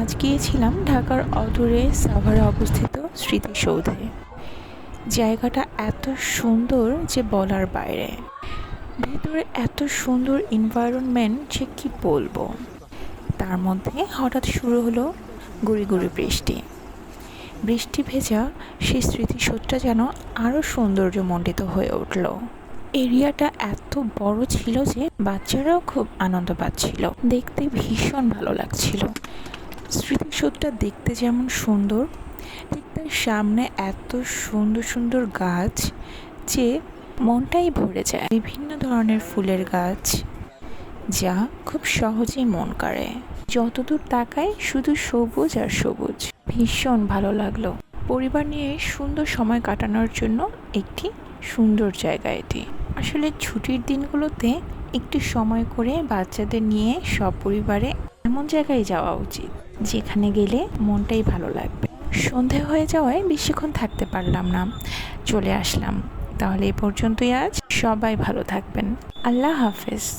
আজ গিয়েছিলাম ঢাকার অদূরে সাভারে অবস্থিত স্মৃতিসৌধে। জায়গাটা এত সুন্দর যে বলার বাইরে। ভেতরে এত সুন্দর এনভায়রনমেন্ট যে কী বলব? তার মধ্যে হঠাৎ শুরু হলো গুড়ি গুড়ি বৃষ্টি। বৃষ্টি ভেজা সেই স্মৃতিসৌধটা যেন আরও সৌন্দর্যমণ্ডিত হয়ে উঠল। এরিয়াটা এত বড় ছিল যে বাচ্চারাও খুব আনন্দ পাচ্ছিল। দেখতে ভীষণ ভালো লাগছিল। স্মৃতিসৌধটা দেখতে যেমন সুন্দর, ঠিক তার সামনে এত সুন্দর সুন্দর গাছ যে মনটাই ভরে যায়। বিভিন্ন ধরনের ফুলের গাছ যা খুব সহজেই মন কাড়ে। যতদূর তাকায় শুধু সবুজ আর সবুজ। ভীষণ ভালো লাগল। পরিবার নিয়ে সুন্দর সময় কাটানোর জন্য একটি সুন্দর জায়গা এটি। আসলে ছুটির দিনগুলোতে একটু সময় করে বাচ্চাদের নিয়ে সব পরিবারে এমন জায়গায় যাওয়া উচিত, যেখানে গেলে মনটাই ভালো লাগবে। সন্ধে হয়ে যাওয়ায় বেশিক্ষণ থাকতে পারলাম না, চলে আসলাম। তাহলে এ পর্যন্তই আজ। সবাই ভালো থাকবেন। আল্লাহ হাফেজ।